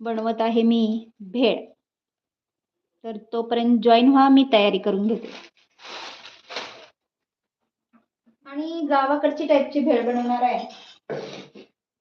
बनवत आहे मी भेळ. तर तोपर्यंत जॉईन व्हा मी तयारी करून घेते. आणि गावाकडची टाईपची भेळ बनवणार आहे.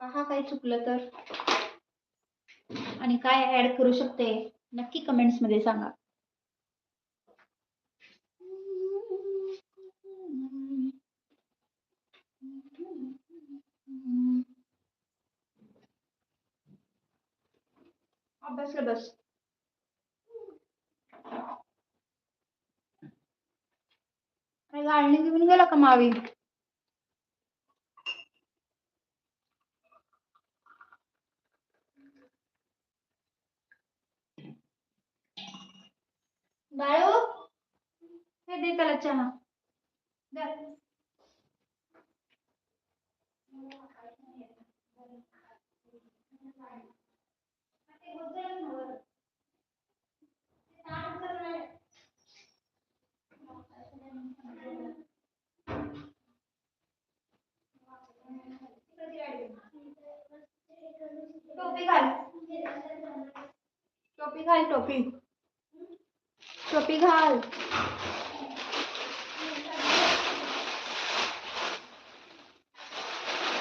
पहा काय चुकलं तर. आणि काय ऍड करू शकते नक्की कमेंट्समध्ये सांगा. अभ्यासला बस काय गाळणी घेऊन गेला का मावी बाळू हे दे त्याला चहा दे. टोपी घाल टोपी घाल टोपी घाल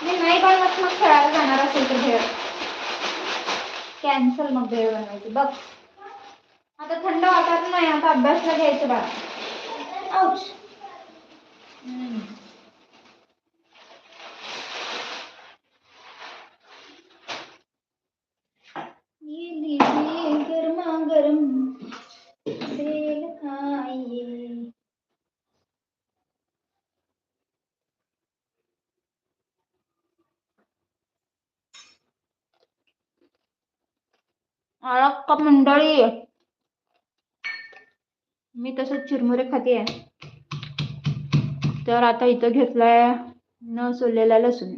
नाही बनवत मग खेळायला जाणार असेल तर कॅन्सल मग भेळ बनवायची. बघ. आता थंड वाटत नाही आता अभ्यासला घ्यायचं बघ औच ये लीजिए गरमा गरम भेल खाइए अळक का मंडळी मी तसंच चिरमुरे खाते तर आता इथं घेतलाय न सोललेला लसूण.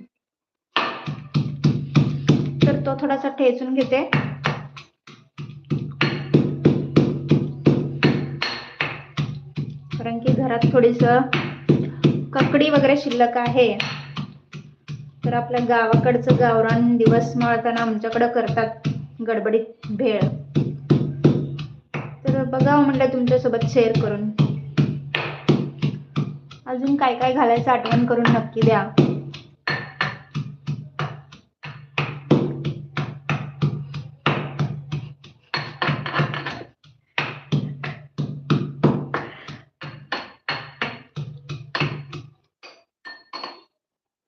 तर तो थोडासा ठेचून घेते. कारण की घरात थोडीस ककडी वगैरे शिल्लक आहे. तर आपल्या गावाकडचं गावरान दिवस मळताना आमच्याकडं करतात. गडबडीत भेळ. तर बघावं हो म्हटलं तुमच्यासोबत शेअर करून. अजून काय काय घालायचं आठवण करून नक्की द्या.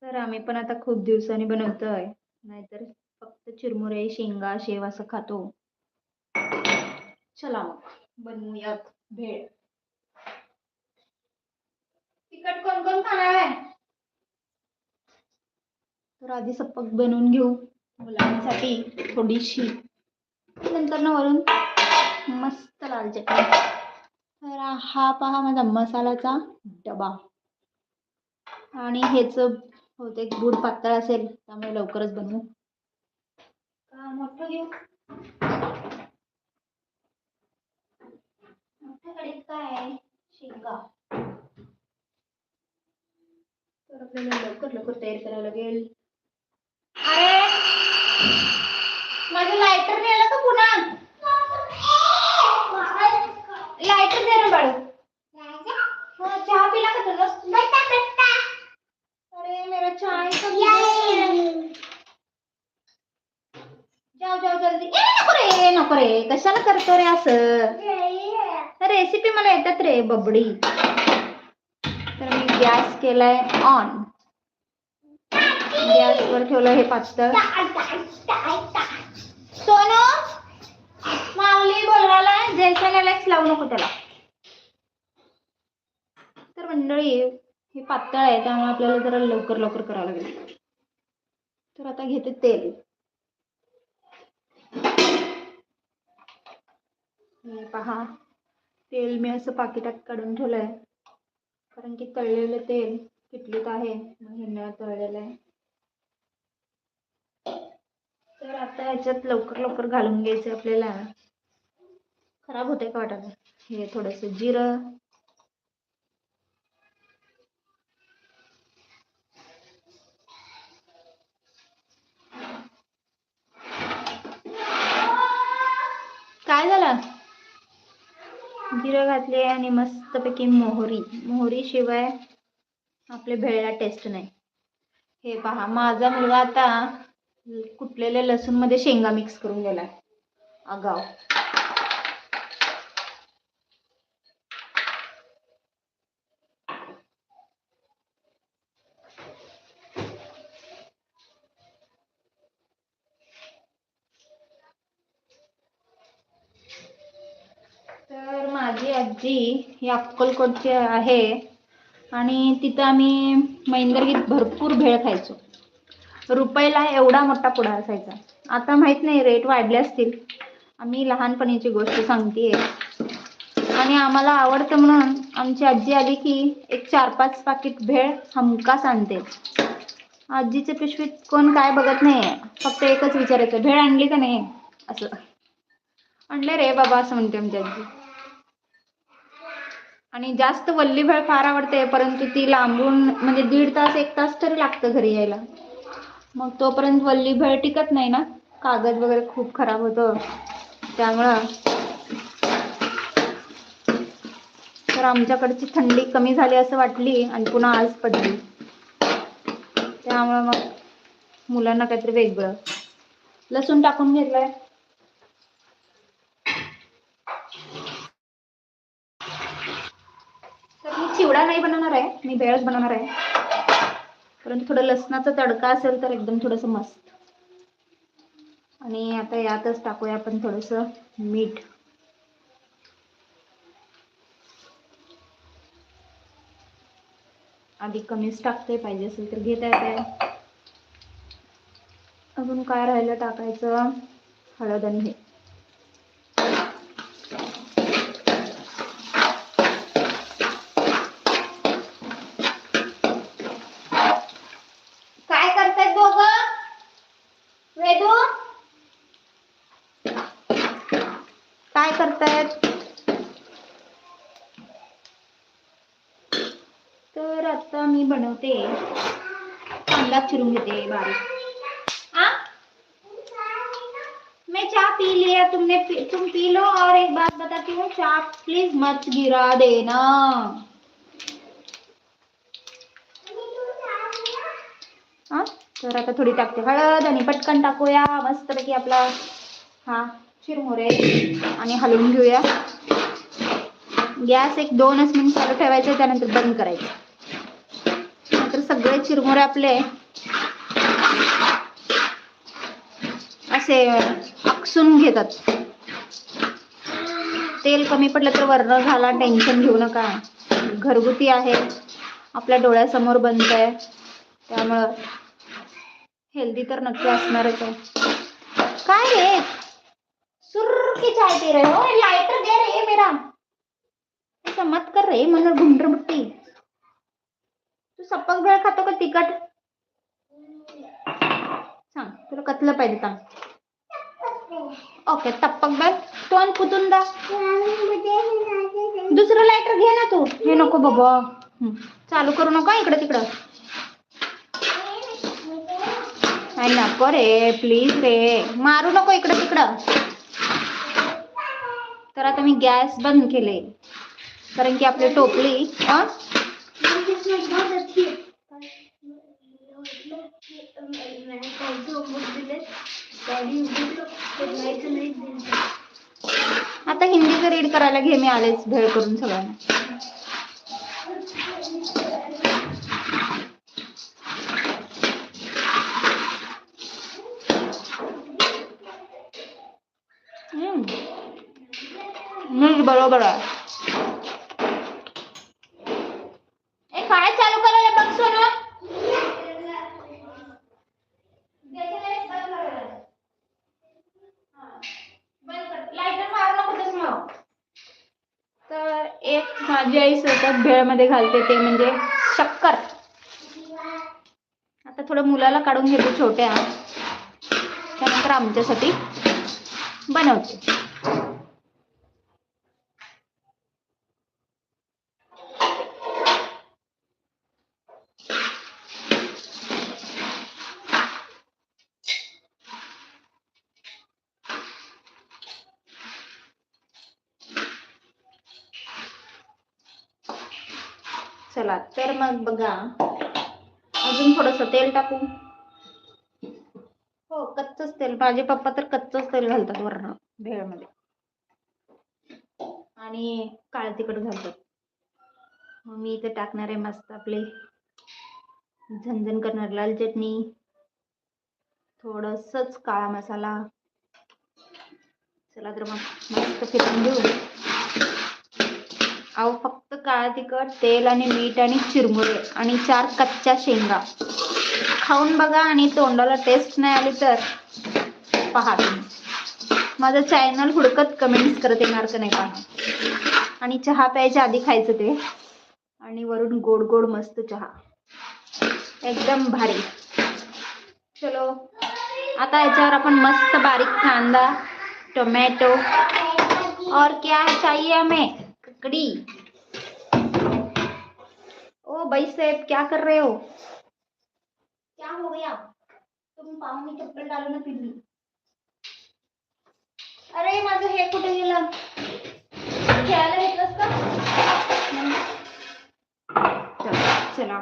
तर आम्ही पण आता खूप दिवसांनी बनवतोय. नाहीतर फक्त चिरमुरे शेंगा शेव असं खातो. चला मग बनवूयात भेळ. तिखट कोण कोण खाणार आहे? तर आधी सपक बनवून घेऊ मुलांसाठी थोडीशी. नंतर ना वरून मस्त लाल चटणी. तर हा पहा माझा मसाल्याचा डबा. आणि ह्याचं बहुतेक गुड पातळ असेल त्यामुळे लवकरच बनवू. मोठं घेऊ मोठ्या काय शेंगा तर आपल्याला लवकर लवकर तयार करावं लागेल अरे माझं लायटर नेलं का पुन्हा लायटर दे ना बाळू चहा पिला का तुला अरे मेरा चाय कब जाओ जाओ जल्दी ए नको रे नको रे. कशाला करतो रे असं? रेसिपी मला येतात रे बबडी. तर मी गॅस केलाय ऑन गॅसवर ठेवलं हे पातळ. सोनू माऊली बोलवाला जैसा गॅलेक्स लावू नको त्याला. तर मंडळी हे पातळ आहे त्यामुळे आपल्याला जरा लवकर लवकर करावं लागेल. तर आता घेते तेल. हे पहा. तेल मी असं पाकिटात काढून ठेवलंय. कारण की तळलेलं तेल किटलीत आहे मग तळलेलं आहे. तर आता ह्याच्यात लवकर लवकर घालून घ्यायचं आपल्याला. खराब होते का वाटायला हे थोडंसं जिरं काय झालं जिरं घातले आणि मस्तपैकी मोहरी मोहरी शिवाय आपले भेळला टेस्ट नाही. हे पहा माझा मुलगा आता कुटलेल्या लसूणमध्ये शेंगा मिक्स करून गेलाय. आगाव तर माझी ही अक्कलकोटची आहे. आणि तिथं आम्ही मैंदरगीत भरपूर भेळ खायचो. रुपयाला एवढा मोठा पुडा असायचा. आता माहीत नाही रेट वाढले असतील. आम्ही लहानपणीची गोष्ट सांगते आणि आम्हाला आवडतं म्हणून आमची आजी आली की एक चार पाच पाकिट भेळ हमकास आणते. आजीच्या पिशवीत कोण काय बघत नाही फक्त एकच विचारायचं भेळ आणली का नाही? असं. आणले रे बाबा असं म्हणते आमची आजी. आणि जास्त वल्ली भेळ फार आवडते परंतु ती लांबून म्हणजे दीड तास एक तास तरी लागतं घरी यायला. मग तोपर्यंत वल्ली भेळ टिकत नाही ना. कागद वगैरे खूप खराब होतं. त्यामुळं तर आमच्याकडची थंडी कमी झाली असं वाटली आणि पुन्हा आज पडली. त्यामुळं मग मुलांना काहीतरी वेगळं. लसूण टाकून घेतलंय तर मी चिवडा नाही बनवणार आहे मी भेळच बनवणार आहे. परंतु थोडं लसणाचा तडका असेल तर एकदम थोडंसं मस्त. आणि आता यातच टाकूया आपण थोडंसं मीठ. आधी कमीच टाकते पाहिजे असेल तर घेता येते अजून काय राहिलं टाकायचं? हळद आणि हे. बनवते कांदा चिरून घेते बारीक आ मैं। चाय पी लिया तुमने पी, तुम पी लो और एक बात बताती हूँ चाय प्लीज़ मत गिरा देना। हा? तर आता थोडी टाकते हळद आणि पटकन टाकूया मस्तपैकी आपला हा चिरमुरे आणि हलवून घेऊया. गॅस एक दोनच मिनिट चालू ठेवायचं त्यानंतर बंद करायचं. सगळे चिरमुरे आपले. असे आकसून घेतात. तेल कमी पडलं तर वर्ण झाला टेन्शन घेऊ नका. घरगुती आहे. आपल्या डोळ्यासमोर बनत आहे त्यामुळं हेल्दी तर नक्की असणारच आहे. काय रे? सुरखी चाय पी रहे हो. लाइटर दे रे मेरा. ऐसा मत कर रे मन गुंडर बुट्टी तू सपक भेळ खातो का तिखट? सांग तुला कतलं पाहिजे सांग. ओके तप्पक भेळ तोंड पुतून दा दुसरं लायटर घे ना तू. हे नको बाबा. चालू करू नका इकडं तिकडं. नाही नको रे प्लीज रे मारू नको इकडं तिकडं. तर आता मी गॅस बंद केले कारण की आपली टोपली आता हिंदीचं रीड करायला घे मी आलेच भेळ करून सगळ्यांना. बरोबर आहे ए काय चालू करायला बघ सोना तर एक माझी आई सतत घालते ते म्हणजे शक्कर. आता थोडं मुलाला काढून घेते छोट्या. त्यानंतर आमच्यासाठी बनवते. चला तर मग बघा. अजून थोडस तेल टाकू. हो कच्चच तेल. माझे पप्पा तर कच्चच तेल घालतात वरण भेळमध्ये. आणि काळ तिखट घालतात. मग मी इथे टाकणार आहे मस्त आपले झणझण करणार लाल चटणी थोडसच काळा मसाला. चला तर मग मस्त फिरून घेऊ. अहो काळा तिखट तेल आणि मीठ आणि चिरमुरे आणि चार कच्च्या शेंगा. खाऊन बघा आणि तोंडाला टेस्ट नाही आली तर पहा तुम्ही. माझं चॅनल हुडकत कमेंट्स करत येणार का नाही पहा. आणि चहा प्यायच्या आधी खायचं ते. आणि वरून गोड गोड मस्त चहा. एकदम भारी. चलो आता याच्यावर आपण मस्त बारीक कांदा टोमॅटो और क्या चाहिए हमें? ककड़ी. ओ भाई साहब क्या कर रहे हो? क्या हो गया? तुम पाव में चप्पल डालो ना पिल्ली। अरे माझं हे कुठे गेलं? खेळायला घेतलंस का. चला चला.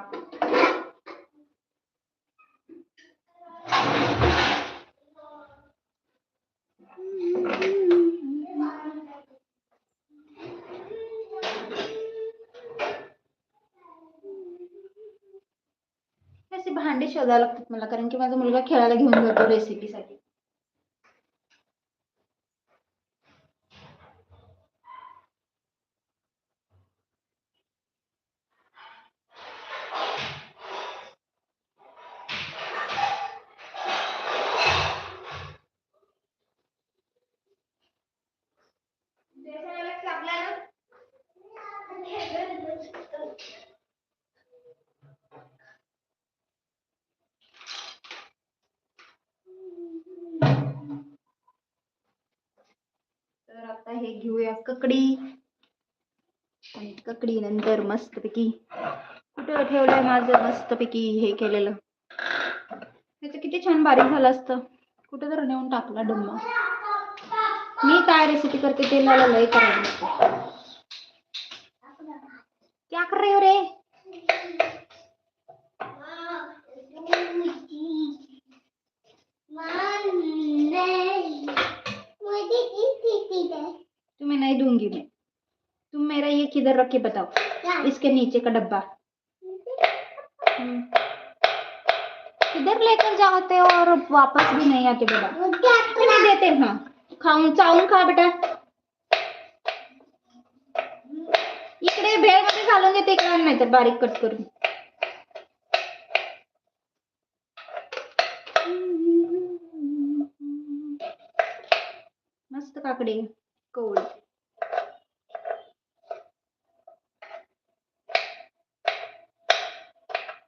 शोधावे लागतात मला कारण की माझा मुलगा खेळायला घेऊन जातो रेसिपीसाठी तर आता हे घेऊया ककडी. आणि ककडी नंतर मस्तपैकी कुठं ठेवलंय माझं मस्तपैकी हे केलेलं. त्याचं किती छान बारीक झालं असतं. कुठं तर नेऊन टाकला डुम्मा. मी काय रेसिपी करते ते मला लय करायला क्या कर रहे हो रे? किधर रख बताओ। इसके नीचे का डब्बा। हम्म। किधर लेकर जाते हो और वापस भी नहीं आते बेटा। नहीं देते? हाँ। खाऊन चावून खा बेटा। इकडे भेळ मध्ये घालून घेते इकडे नाही तर बारीक कट करून। मस्त काकडे, कवळी।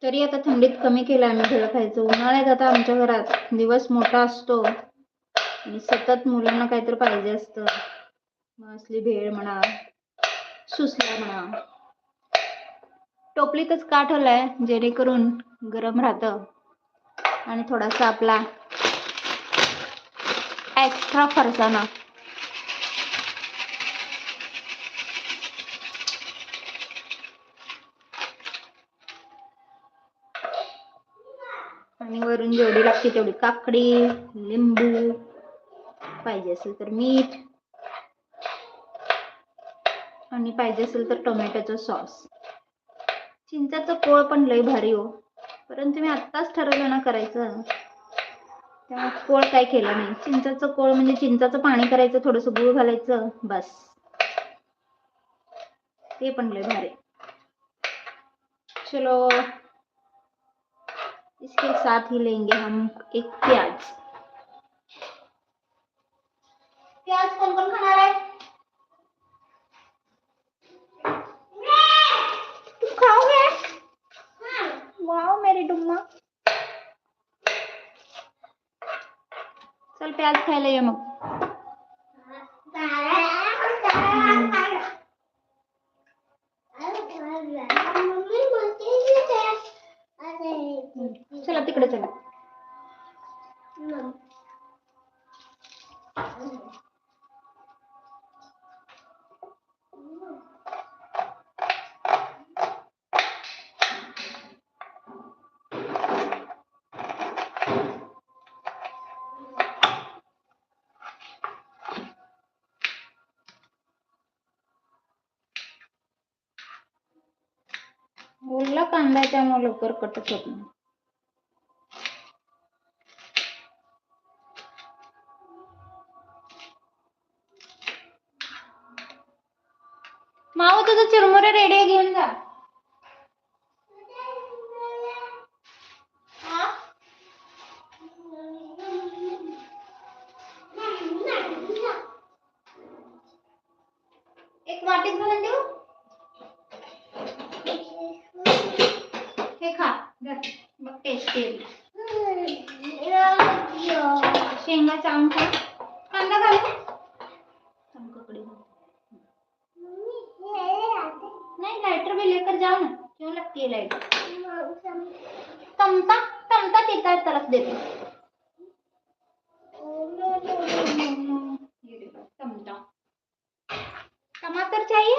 तरी आता थंडीत कमी केलं आम्ही भेळ खायचं. उन्हाळ्यात आता आमच्या घरात दिवस मोठा असतो. आणि सतत मुलांना काहीतरी पाहिजे असतं. मग असली भेळ म्हणा सुसला म्हणा. टोपलीतच का ठेवलाय? जेणेकरून गरम राहतं. आणि थोडासा आपला एक्स्ट्रा फरसाना आणि वरून जेवढी लागते तेवढी काकडी लिंबू पाहिजे असेल तर मीठ आणि पाहिजे असेल तर टोमॅटोचा सॉस. चिंचाचं कोळ पण लय भारी हो. परंतु मी आत्ताच ठरवलं ना करायचं. त्यामुळे कोळ काय केलं नाही. चिंचाचं कोळ म्हणजे चिंचाचं पाणी करायचं थोडंसं गुळ घालायचं बस. ते पण लय भारी. चलो. इसके साथ ही लेंगे हम एक प्याज। प्याज कौन कौन खाना है? खाओगे वाओ मेरी डुम्मा। चल प्याज खायला ले मग कांदा आहे त्यामुळे लवकर कटच होत नाही है तरफ़ देते टमाटर चाहिए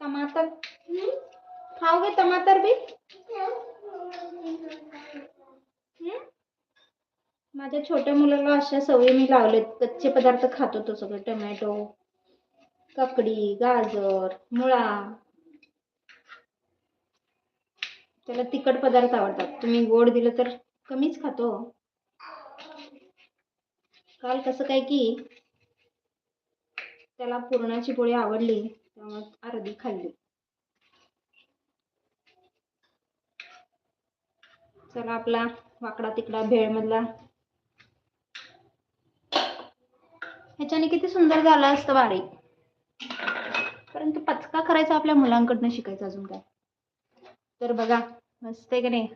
टमाटर खाओगे टमाटर भी? माझ्या छोट्या मुलाला अशा सवयी मी लावलेत कच्चे पदार्थ खातो तो सगळं टोमॅटो काकडी गाजर मुळा. त्याला तिखट पदार्थ आवडतात. तुम्ही गोड दिलं तर कमीच खातो. काल कसं काय की त्याला पुरणाची पोळी आवडली त्यामुळे अर्धी खाल्ली. चला आपला वाकडा तिकडा भेळ मधला ह्याच्याने किती सुंदर झालं असतं बारीक. परंतु पचका करायचा आपल्या मुलांकडनं शिकायचं अजून काय? तर बघा मस्त आहे की नाही?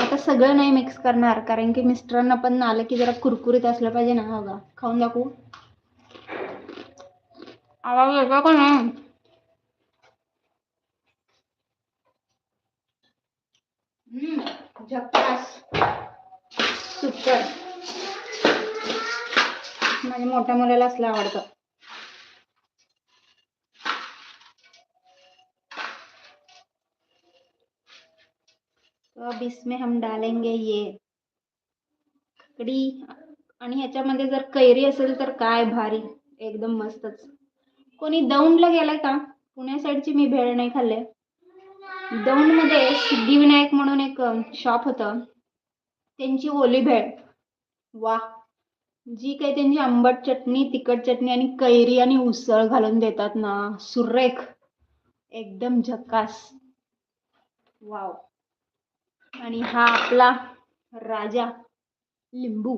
आता सगळं नाही मिक्स करणार कारण की मिस्टरांना पण आलं की जरा कुरकुरीत असलं पाहिजे ना बघा खाऊन दाखवू? आवाज येतो का नाही? हम्म, झक्कास. सुपर माझ्या मोठ्या मुलाला असलं आवडतं. तो अब इसमें हम डालेंगे ये ककडी आणि ह्याच्यामध्ये जर कैरी असेल तर काय भारी एकदम मस्तच. कोणी दौंडला गेलाय का? पुण्या साईडची मी भेळ नाही खाल्ले. दौंडमध्ये सिद्धिविनायक म्हणून एक शॉप होतं. त्यांची ओली भेळ. वा जी काही त्यांची आंबट चटणी तिखट चटणी आणि कैरी आणि उसळ घालून देतात ना सुरेख. एकदम झकास. वाव! आणि हा आपला राजा लिंबू.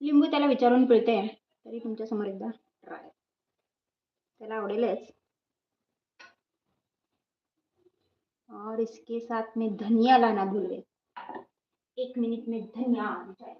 लिंबू त्याला विचारून पिळते. तरी तुमच्यासमोर एकदा ट्राय त्याला आवडेलच. और इसके साथ में धनिया लाना भूल गए एक मिनट में धनिया आ जाए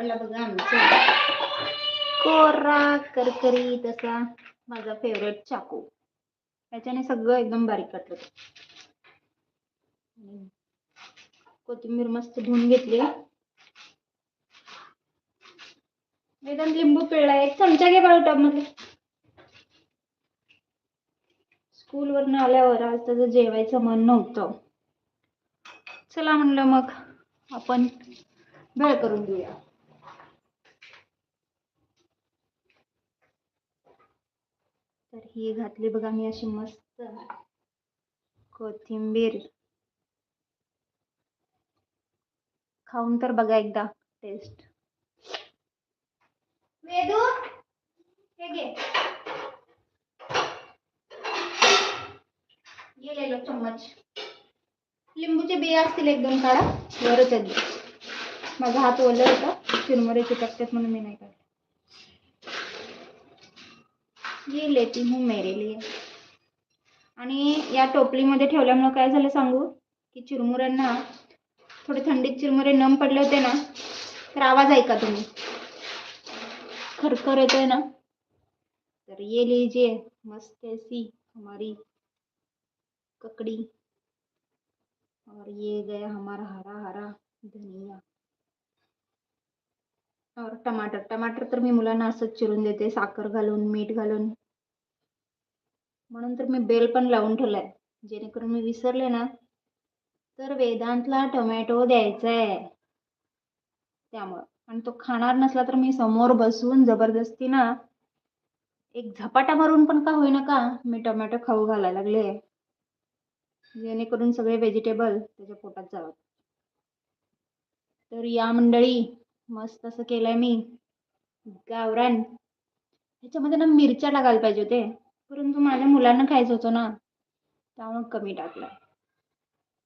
पडला बघा आमचा. कोरा करकरी तसा माझा फेवरेट चाकू. त्याच्याने सगळं एकदम बारीक काटलं कोथिंबीर मस्त धुवून घेतली. वेदांत लिंबू पिळला. एक चमचा घे बाळू टबमध्ये स्कूल आल्यावर आज त्याचं जेवायचं मन नव्हतं. चला म्हणलं मग आपण भेळ करून घेऊया. तर ही घातली बघा मी अशी मस्त कोथिंबीर. खाऊन तर बघा एकदा टेस्ट वेदू हे घे. ये चम्मच. लिंबूचे बिया असतील एक दोन काढा. वरच आहेत. माझा हात ओला होता. चिरमुरे चिटकतात म्हणून मी नाही काढ ये लेती हूँ मेरे लिए. आणि या टोपलीमध्ये ठेवल्यामुळं काय झालं सांगू? की चिरमुऱ्यांना थोडे थंडीत चिरमुरे नम पडले होते ना तर आवाज ऐका तुम्ही. खरखर येतोय ना? तर ये लीजिए मस्त ऐसी हमारी ककड़ी. और ये गया हमारा हरा हरा धनिया. और टमाटर टमाटर तर मी मुलांना असंच चिरून देते साखर घालून मीठ घालून. म्हणून तर मी बेल पण लावून ठेवलाय. जेणेकरून मी विसरले ना तर वेदांतला टोमॅटो द्यायचा आहे त्यामुळं. आणि तो खाणार नसला तर मी समोर बसून जबरदस्ती ना एक झपाटा मारून पण का होईना का मी टोमॅटो खाऊ घालायला लागले. जेणेकरून सगळे व्हेजिटेबल त्याच्या पोटात जावं. तर या मंडळी मस्त असं केलंय मी. गावरान. ह्याच्यामध्ये ना मिरच्या टाकायला पाहिजे होते. परंतु माझ्या मुलांना खायचं होतं ना. त्यामुळे कमी टाकलं.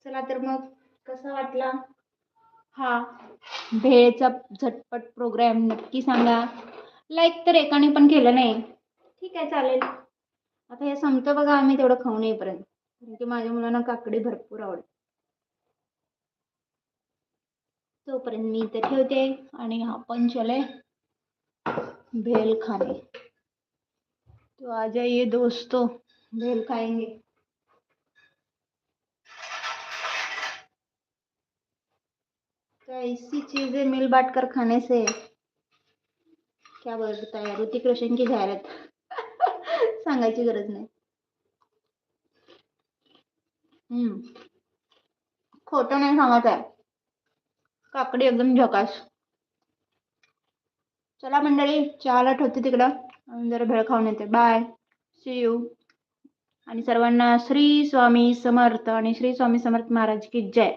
चला तर मग कसा वाटला? हा. भेळचा झटपट प्रोग्राम नक्की सांगा. लाईक तर एकाने पण केलं नाही. ठीक आहे चालेल. आता हे संपतं बघा आम्ही तेवढं खाऊन येईपर्यंत. कारण की माझ्या मुलांना काकडी भरपूर आवडते. तोपर्यंत मी इथे ठेवते आणि आपण चले भेल खाणे. तो आ जाइए दोस्तों भेल खाएँगे ऐसी चीज़ें मिल बांट कर खाने से? क्या बोलता है ऋतिक रोशन की जाहिरात। सांगायची गरज नाही। हम्म। खोटं नाही सांगत आहे काकडी एकदम झकास। चला मंडळी चहाला ठेवते तिकडं. जरा भेळ खाऊन येते. बाय सी यू आणि सर्वांना श्री स्वामी समर्थ आणि श्री स्वामी समर्थ महाराज की जय.